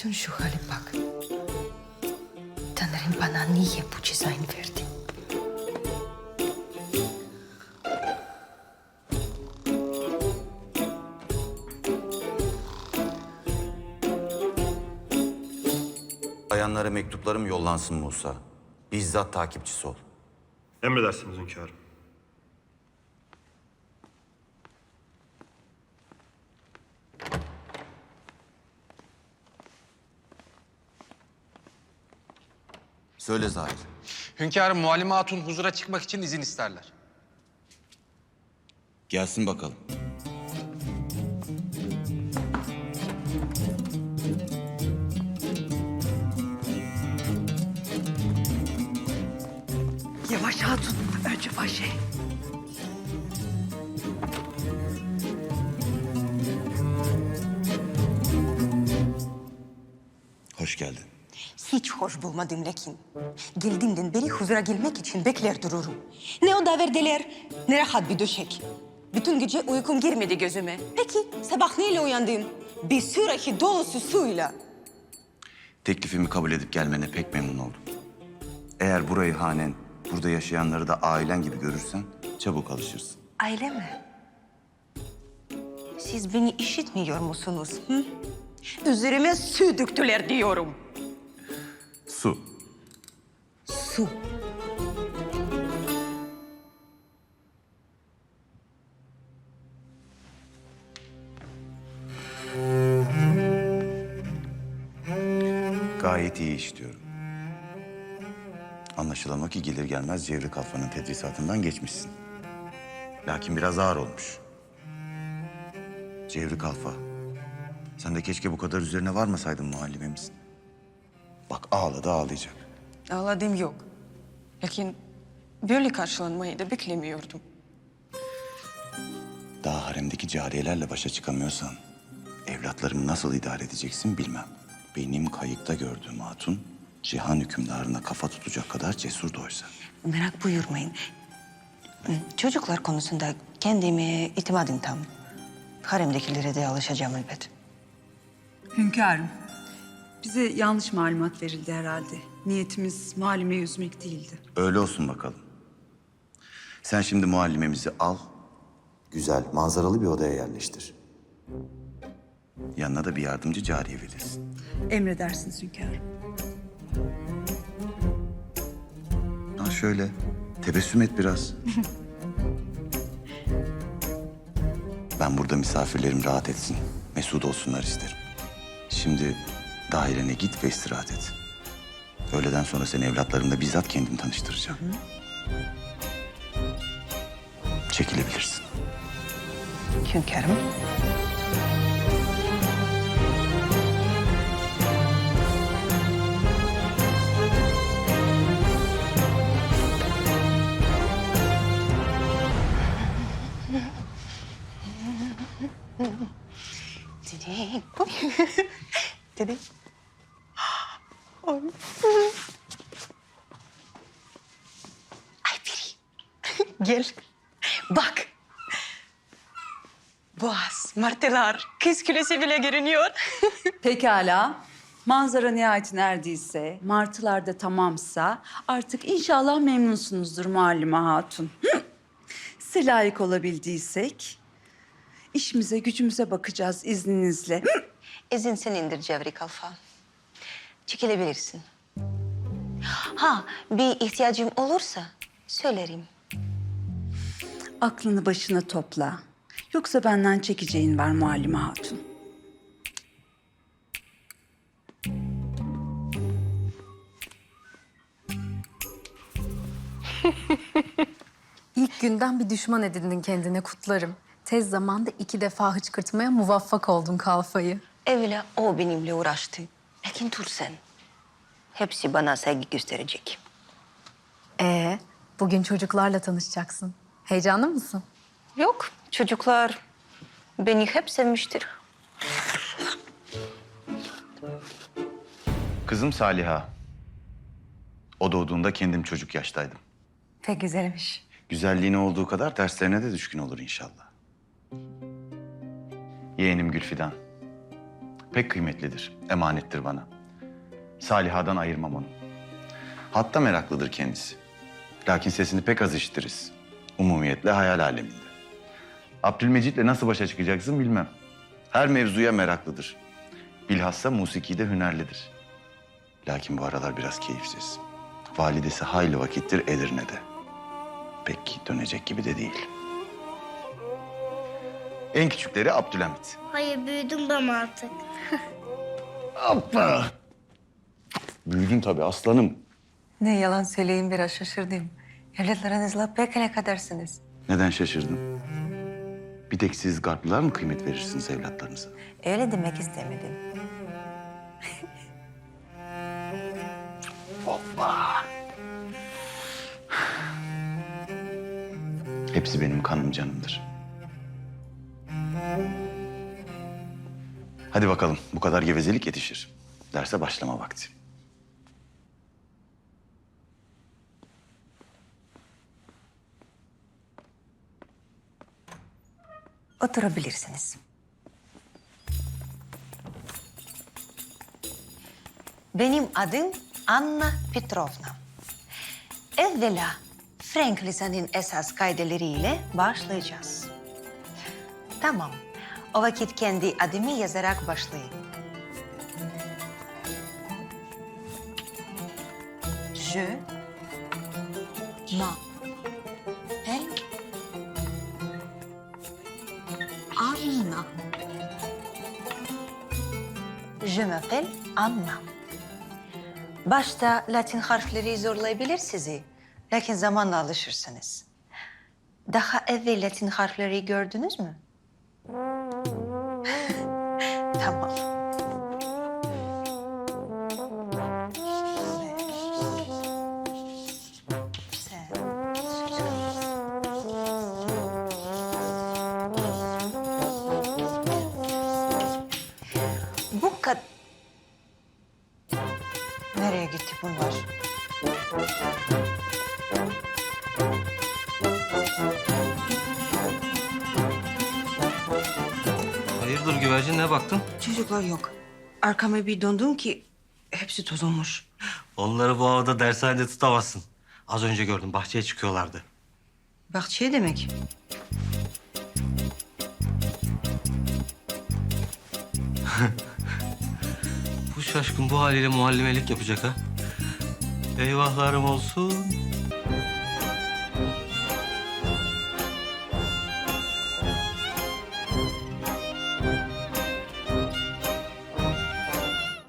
Düştün şu hale bak. Tanrım bana niye bu cezayı verdi? Bayanlara mektuplarım yollansın Musa. Bizzat takipçisi ol. Emredersiniz hünkârım. Söyle Zahir. Hünkârım Muallime Hatun huzura çıkmak için izin isterler. Gelsin bakalım. Yavaş hatun. Önce başı. Hoş geldin. Hiç hoş bulmadım Rekin. Geldiğimden beri huzura gelmek için bekler dururum. Ne o daverdeler, ne rahat bir döşek. Bütün gece uykum girmedi gözüme. Peki sabah neyle uyandın? Bir sürahi dolusu suyla. Teklifimi kabul edip gelmene pek memnun oldum. Eğer burayı hanen, burada yaşayanları da ailen gibi görürsen çabuk alışırsın. Aile mi? Siz beni işitmiyor musunuz? Hı? Üzerime su döktüler diyorum. Su. Su. Gayet iyi iş diyorum. Anlaşılan o ki gelir gelmez Cevri Kalfa'nın tedrisatından geçmişsin. Lakin biraz ağır olmuş. Cevri Kalfa, sen de keşke bu kadar üzerine varmasaydın muallimemizin. Bak ağladı ağlayacak. Ağladım yok. Lakin böyle karşılanmayı da beklemiyordum. Daha haremdeki cariyelerle başa çıkamıyorsan... ...evlatlarımı nasıl idare edeceksin bilmem. Benim kayıkta gördüğüm hatun... ...cihan hükümdarına kafa tutacak kadar cesur da oysa. Merak buyurmayın. Çocuklar konusunda kendime itimadım tam. Haremdekilere de alışacağım elbet. Hünkârım, bize yanlış malumat verildi herhalde. Niyetimiz muallimeyi üzmek değildi. Öyle olsun bakalım. Sen şimdi muallimemizi al... ...güzel, manzaralı bir odaya yerleştir. Yanına da bir yardımcı cariye verirsin. Emredersiniz hünkârım. Ha şöyle, tebessüm et biraz. ben burada misafirlerim rahat etsin, mesut olsunlar isterim. Şimdi dairene git ve istirahat et. Öğleden sonra seni evlatlarımla bizzat kendim tanıştıracağım. Çekilebilirsin. Hünkârım. Dede. Dede. Ay. Ay biri. Gel. Bak. Boğaz, martılar, kız kulesi bile görünüyor. Pekala. Manzara nihayetine erdiyse, martılar da tamamsa artık inşallah memnunsunuzdur muallime hatun. Hı. Size layık olabildiysek işimize gücümüze bakacağız izninizle. Hı. İzin senindir Cevri Kalfa. Çekilebilirsin. Ha, bir ihtiyacım olursa söylerim. Aklını başına topla. Yoksa benden çekeceğin var muallime hatun. İlk günden bir düşman edindin kendine kutlarım. Tez zamanda iki defa hıçkırtmaya muvaffak oldun kalfayı. Evvela o benimle uğraştı. Lakin dur sen. Hepsi bana saygı gösterecek. Ee, bugün çocuklarla tanışacaksın. Heyecanlı mısın? Yok, çocuklar beni hep sevmiştir. Kızım Saliha. O doğduğunda kendim çocuk yaştaydım. Pek güzelmiş. Güzelliğine olduğu kadar derslerine de düşkün olur inşallah. Yeğenim Gülfidan. Pek kıymetlidir, emanettir bana. Saliha'dan ayırmam onu. Hatta meraklıdır kendisi. Lakin sesini pek az işitiriz. Umumiyetle hayal aleminde. Abdülmecit'le nasıl başa çıkacaksın bilmem. Her mevzuya meraklıdır. Bilhassa musikide hünerlidir. Lakin bu aralar biraz keyifsiz. Validesi hayli vakittir Edirne'de. Pek dönecek gibi de değil. En küçükleri Abdülhamit. Hayır büyüdüm ben artık. Hoppa! Büyüdün tabii aslanım. Ne yalan söyleyeyim biraz şaşırdım. Evlatlarınızla pek alakadarsınız. Neden şaşırdın? Bir tek siz Garplılar mı kıymet verirsiniz evlatlarınıza? Öyle demek istemedim. Hepsi benim kanım canımdır. Hadi bakalım bu kadar gevezelik yetişir. Derse başlama vakti. Oturabilirsiniz. Benim adım Anna Petrovna. Evvela Frank lisanın esas kaideleriyle başlayacağız. Tamam. O vakit kendi adımı yazarak başlayayım. Je m'appelle Anna. Je m'appelle Anna. Başta Latin harfleri zorlayabilir sizi. Lakin zamanla alışırsınız. Daha evvel Latin harfleri gördünüz mü? Nereye gitti bunlar? Hayırdır güvercin ne baktın? Çocuklar yok. Arkama bir döndüm ki hepsi toz olmuş. Onları bu havada dershanede tutamazsın. Az önce gördüm bahçeye çıkıyorlardı. Bahçeye demek. Bu şaşkın bu haliyle muallimelik yapacak ha. Eyvahlarım olsun.